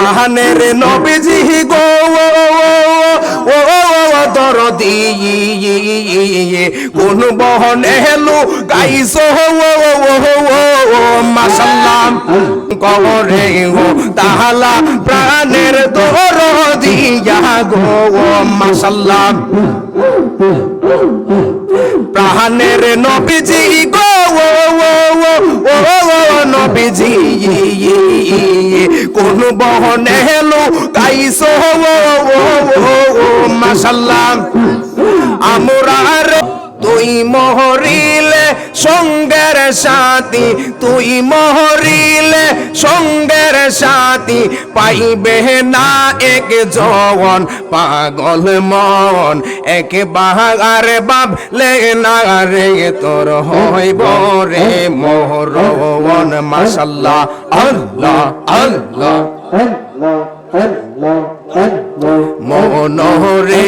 কাহানের নবীজি গো ও দর দিয়ে কোন বহনে হেলু গাইস মাসাল্লাম কবরে গো তাহালা প্রাণের দর দিয়া গো মাসাল্লাম প্রাণের নবীজি গো কোনো নবীজি কোন বহনে হেলো কাইসো মাসাল্লাহ আমরা তুই মহরিল সঙ্গের সাথী, তুই মহরিলে সঙ্গের সাথী, পাইবে না এক জওয়ান, পাগল মন। এক বাহার বাবলে না রে, তোর হইব রে মোহরওয়ান, মাশাল্লাহ আল্লাহ আল্লাহ। মনোরে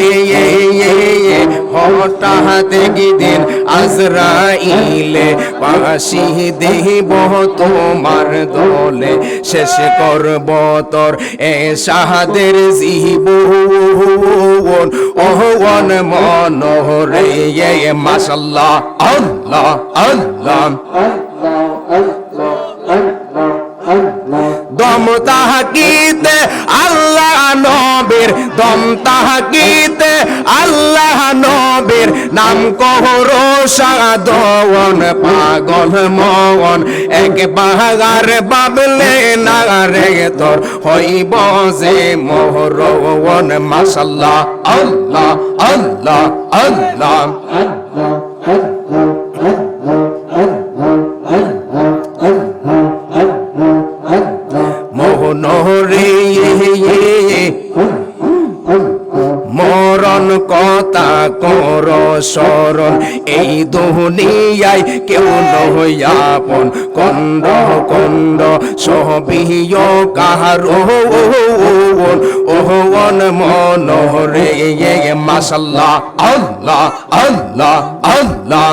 হঠাৎ গিদিন আজরাইলে। পাশি দেব তোমার দলে, শেষ করব তোর এ সাহাদের জীবন। ওহন মনোরে মাসাল্লাহ আল্লাহ আল্লাহ। দম তাহাকিতে আল্লাহ নবীর, দম তাহাকিতে আল্লাহ নবীর। নাম কহরো সাদন পাগল মন এক বাগার বাবলে না রে তোর হইব যে মোহরন মাসাল্লাহ আল্লাহ আল্লাহ আল্লাহ মোহনরে নহরে কথা কর শরণ। এই দুনিয়ায় কেউ নয়াপন কন্দ কন্দ সবিয় কাহার ওহন মনোহরে মাসাল্লাহ আল্লাহ আল্লাহ আল্লাহ।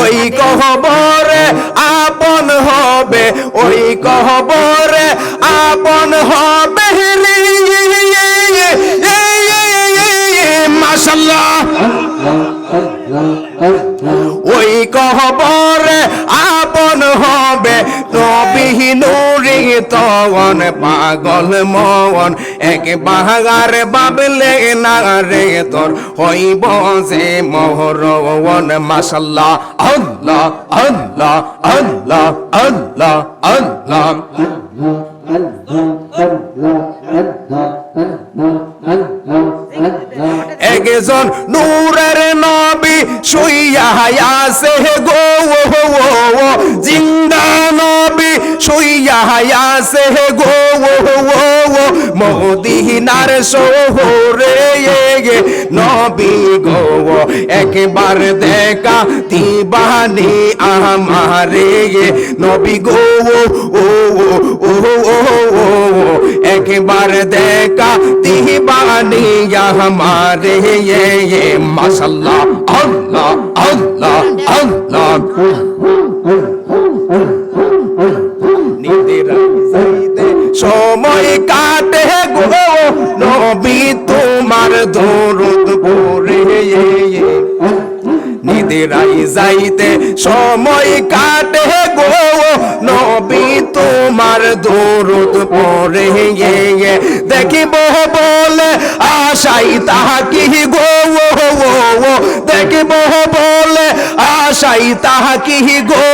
ওই কহবরে আপন হবে, ওই কহবরে আপন হবে। ওই কহবরে আপন হবে নবিহীনুরি তগন, পাগল মন এক বাহাগার বাবলে না রে তোর হইব যে মোহরওন মাশাল্লাহ, আল্লাহ আল্লাহ আল্লাহ আল্লাহ আল্লাহ। একজন নূরের নবী শুইয়া আছে গো ও নবী শুইয়া আছে গো মদিনার শহরে নবী গো একবার দেখা দিবানি আমারে নবী গো ও ও ও একবার দেখা দিবানি আমারে মাশাল্লাহ আল্লাহ আল্লাহ আল্লাহ নবী তোমার দরুদ পড়ে। নিদেরাই যাইতে সময় কাটে গো। নবী তোমার দরুদ পড়ে। দেখিব বলে, আশাই তাহা কি গো। দেখিব বলে, আশাই তাহা কি গো।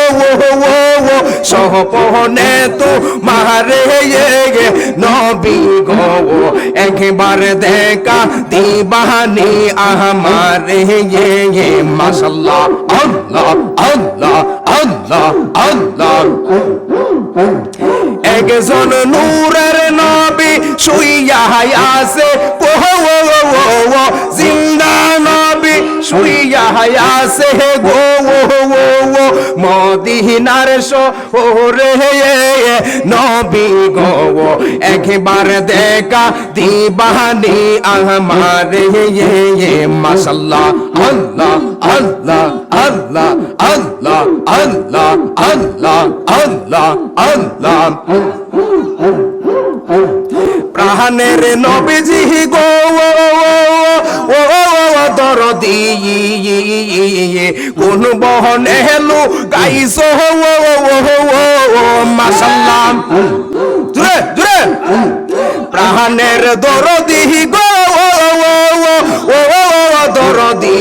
সহপনে তো মারে নবী গো, একবার দেখা দিবানি আমারে মাশাল্লাহ, আল্লাহ আল্লাহ আল্লাহ আল্লাহ। একজন নূরের নবী শুইয়া আছে ওহ জিন্দা শুইয়া আছে গো মদিনার শহরে নবী গো একবার দেখা দিবানি আমারে মাশাল্লাহ, আল্লাহ আল্লাহ আল্লাহ আল্লাহ আল্লাহ আল্লাহ আল্লাহ আল্লাহ। প্রাণের নবীজি গো ও দরদি কোন বহনে হেলু গাইছো ও মাশাল্লাহ জুরে জুরে প্রাণের দরদি গো দরদি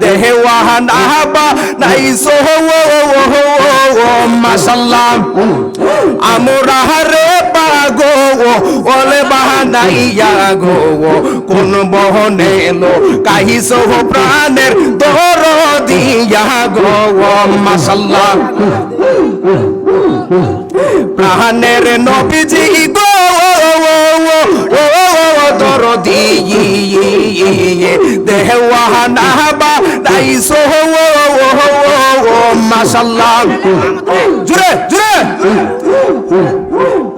দেহে ওয়াহানা বা ও ও মাশাল্লাহ আমরা রে পাগো ওলে বাহানাইয়া গো কোন বহনে লো কাহিস প্রাণের তোর দিয়া গো মাসাল্লাহ প্রাণের নবীজি গো তোর দিয়ে দেওয়ানা বা দাইসো মাসাল্লাহ জুড়ে জুড়ে।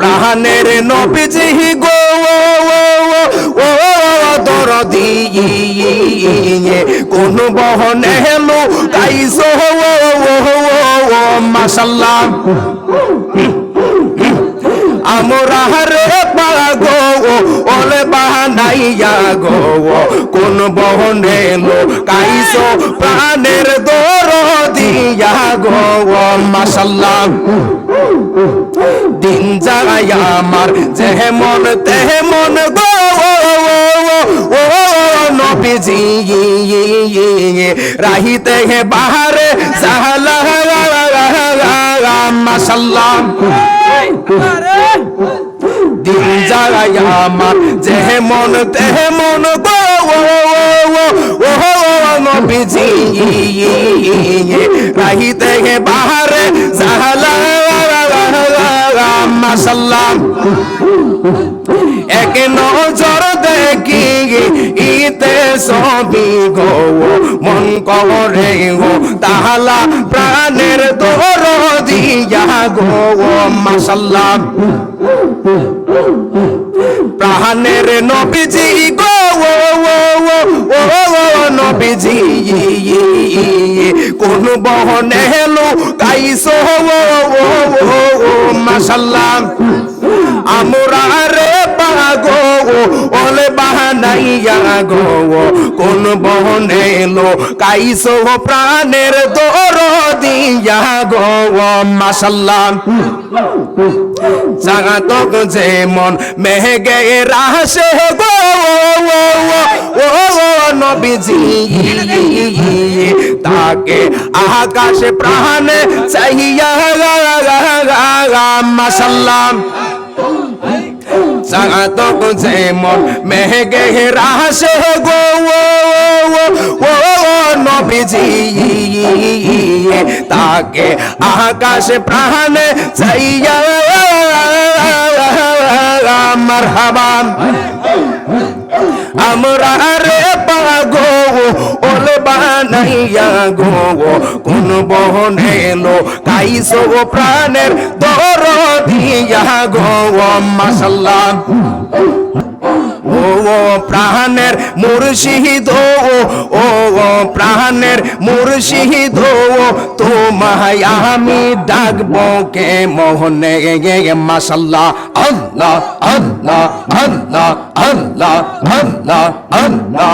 প্রাণের নবীজি গো ও দরদি কোন বহনে হেলো গাইছো মাশাল্লাহ। আমরা রে পাগো ওলে বাহানাইয়া গো, কোন বহনে লো কাইছো প্রাণের দর দিয়া গো মাসাল্লাহ দিন যায় আমার যেমন তেমন গো ও নবীজি রাহিতে হে বাহারে সাহলা মাসাল্লাহ দিন যায় আমার যেমন তেমন গো ও নবীজি রাহিতে বাহারে সাহলা মাসাল্লাহ এক নজর দেখি ইতে সবি গো মন করে গো তাহালা প্রাণের তোর দিয়া গো মাসাল্লাহ প্রাণের নবীজি গো ও ও ও ও নবীজি কোন বহনে হেলো ও ও ও ও মাশাল্লাহ আমরা রে পাগো ওলে বাহানাইয়া গো কোন বহনে এলো, কাইসো প্রাণের দর দিয়া গো মাশাল্লাহ। জাগাতক যেমন মেঘে রাসে গো, ও নবীজি। তাকে আকাশে প্রাণে চাহিয়া মাসাল্লাম জাগাতক যেমন মেঘে রাসে গো ও নবীজি তাকে আকাশ প্রাণে আমরা রে বানাইয়া গো কোন বহনে এলো কাইসো প্রাণের দর দিয়া গো মাসাল্লাহ ও প্রাণের মুর্শিদ, ও ও প্রাণের মুর্শিদ তোমায় আমি ডাকবো কে মোহনে। মাসাল্লাহ আল্লাহ আল্লাহ আল্লাহ আল্লাহ আল্লাহ আল্লাহ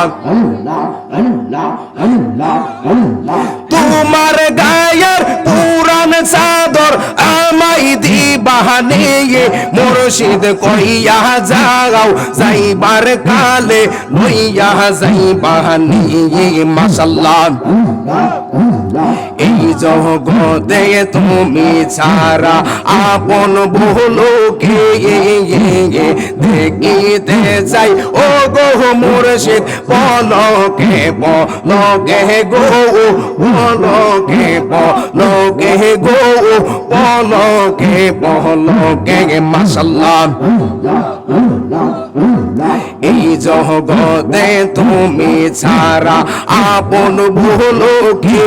তোমার গায়ের পুরান চাদর আমাই দিবাহানে মুর্শিদ কইয়া যাও, যাইবার কালে লইয়া যাইবাহানে মাসাল্লাহ এই জগতে তুমি ছাড়া আপন ভুলো কে দেখিতে চাই। ও গো মুর্শিদ, পলকে পলকে গো, পলকে পলকে গো পলকে পলকে মাসাল্লাহ এই জগতে তুমি ছাড়া আপন ভুলো কে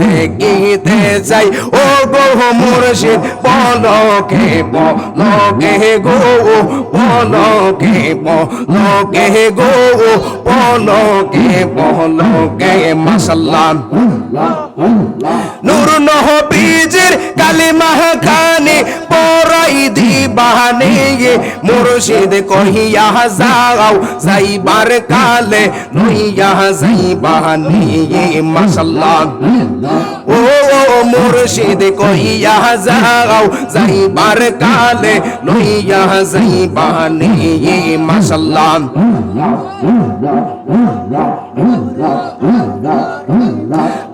দেখিতে চাই ও গো মুর্শিদ পলকে পলকে গো পলকে পলকে গো পলকে পলকে মাসাল্লাহ নূর নহবীজের কালিমা কানে যাই দিবানে মুর্শিদ কহিয়া যাও, যাইবার কালে লইয়া যাইবানে মাশাল্লাহ ও মুর্শিদ কহিয়া যাও, যাইবার কালে লইয়া যাইবানে মাশাল্লাহ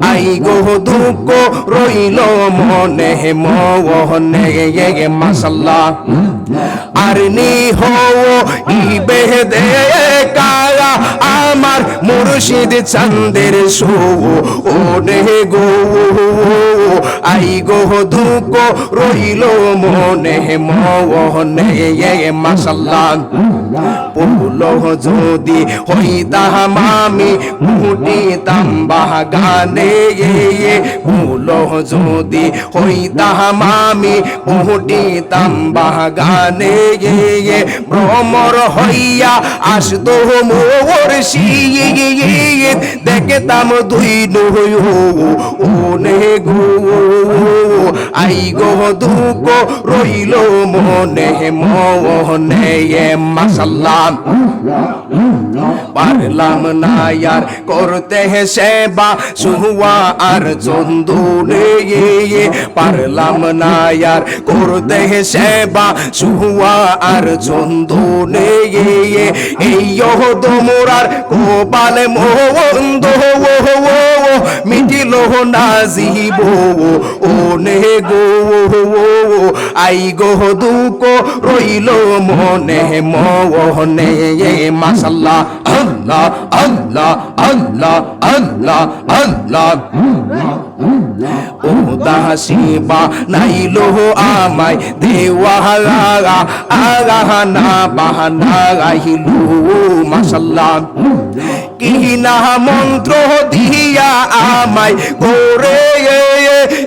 আই গো দুঃখ রইল মনে মনে মাসাল্লাহ আর নি হো বেহে দে মুর্শিদ চন্দের সো ও নে গো, আই গো, দুঃখ রইল মনে মনে মাসাল্লাহ পুল যদি হইতাম আমি মুটিতাম বাগানে পুল যদি হইতাম আমি মুটিতাম বাগানে ভ্রমর হইয়া আসতো মোর শীত দেখতাম দুই নয় ও নে গো। আই গো দুঃখ রইল মনে মনে মাসাল্লাহ পারলাম না ইয়ার করতে সেবা সুয়া আর চন্দুরে পারলাম না ইয়ার করতে সেবা সুয়া আর চন্দুরে এই তোমরার কোপালে মোন্দ মিটিল না জিব ও নে গো আই গো দুঃখ রইল মনে মনে মাসাল্লাহ আল্লাহ আল্লাহ আল্লাহ আল্লাহ আল্লাহ। ও দাসিবা নাইলো আমায় দেওয়া আগা না বাহানা গাইলু মাসাল্লাহ কি না মন্ত্র দিয়া আমায় করে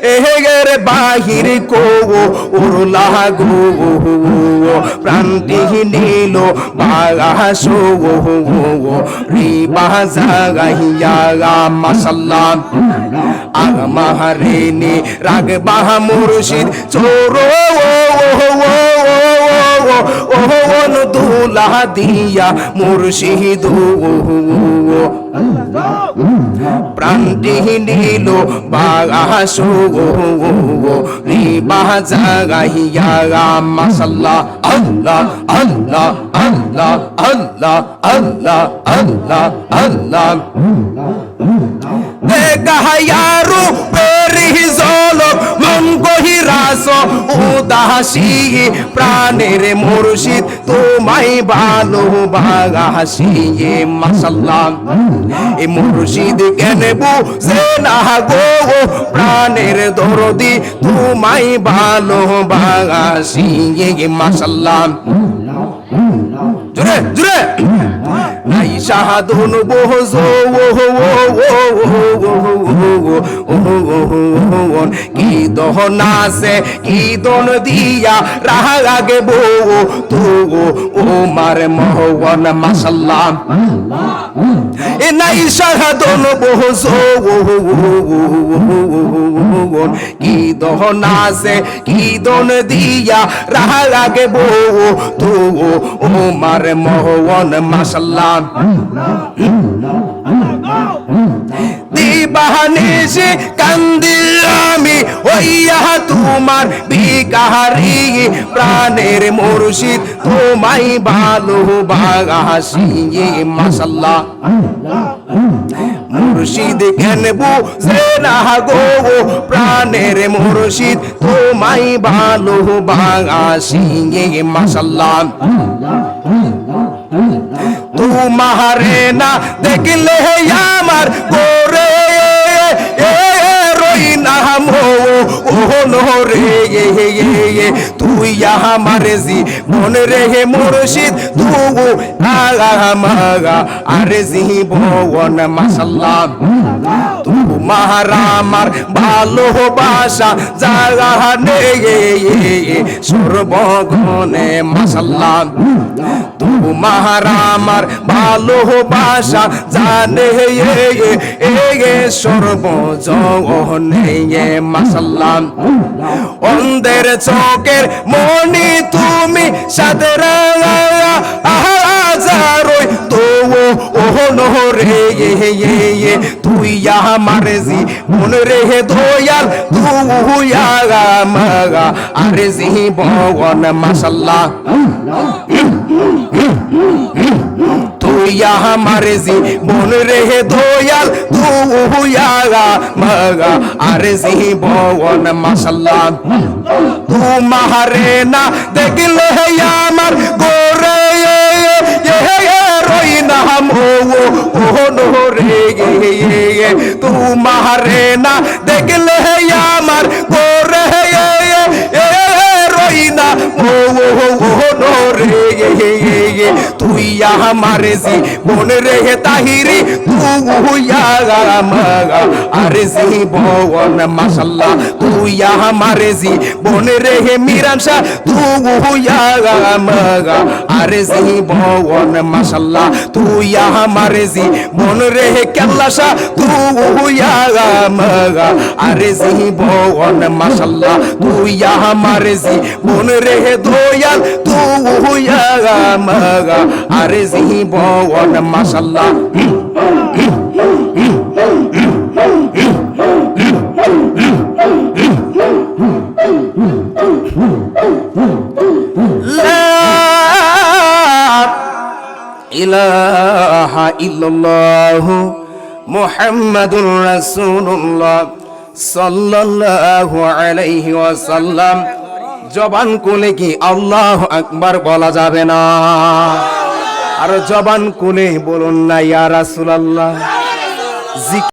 এহেগের বাহির কো উরলা গো প্রান্তি নীল বাগাসো রিবা জাগাইয়া মাসাল্লাহ আগমাহারিনী রাগ বাহা মুর্শিদ, চোরো ওহন দুলা দিয়া মুর্শিদ প্রান্তি নীল বাগাসো রিবা জাগাইয়া মাসাল্লাহ আল্লাহ আল্লাহ আল্লাহ আল্লাহ আল্লাহ আল্লাহ আল্লাহ দেখায়ারু পেরি জলক মন গহিরাস উদাসী প্রাণের মুর্শিদ, তোমায় ভালো বাগাসি মাসাল্লাহ এ মুর্শিদ কেন বুঝে না গো প্রাণের দরদি, তোমায় ভালো বাগাসি মাসাল্লাহ জুড়ে জুড়ে শাহাদুন দিয়া রাহা আগে বউ তু ও মার মোহন মাসাল্লাহ এ নাই শাহাদুন বহুজো কি দহন আছে কি দন দিয়া রাহা আগে বউ তু ও মার মোহন মাসাল্লাহ দিবাহানিসি কান্দি আমি হইয়া তোমার বিকাহারি প্রাণের মুর্শিদ তোমায় ভালো বাগাসি মাসাল্লাহ মুর্শিদ কেন বুঝে না গো, প্রাণের মুর্শিদ তোমায় ভালো বাগাসি মাসাল্লাহ তোমারে না দেখলে আমার করে রই না মো ও রে তুই আমার জি মন রে মুর্শিদ তু আগা আরে জি আমার ভালোবাসা জাগা নে সর্বগণে মাসাল্লাহ তোমার আমার ভালোবাসা জানে এ সর্বজনে মাসাল্লাহ অন্ধের চোখের মনি তুমি সাদের আহাজারই তো ওহ নহরে তুই আমার জি, মন রে দয়াল, তুই মাগা আরে জি, ভগবান মাসাল্লাহ তুই আমার জি। মন রে দয়াল তুই মাগা। আরে জি ভগবান মাসাল্লাহ তোমারে না, দেখলে আমার গোরে রই নাম ও ও রে তোমারে না, দেখলে আমার গোরে রই না রে তুই আমার জি রে তাহিরি তুই আরে জি ভগবান মাসাল্লাহ তুই আমার জি বন রে মিরান শাহ তুই আরে জি ভগবান মাসাল্লাহ তুই আমার জি বন রে কেল্লা শাহ তুই আরে জি ভগবান মাসাল্লাহ তুই আমার জি বন রে দয়াল তুই মাগা আরে জি ভগবান মাসাল্লাহ ইলাহা ইল্লাল্লাহ মুহাম্মাদুর রাসূলুল্লাহ সাল্লাল্লাহু আলাইহি ওয়াসাল্লাম। জবান কোলে কি আল্লাহ আকবার বলা যাবে না? আর জবান কোলে বলুন না, ইয়া রাসূলুল্লাহ।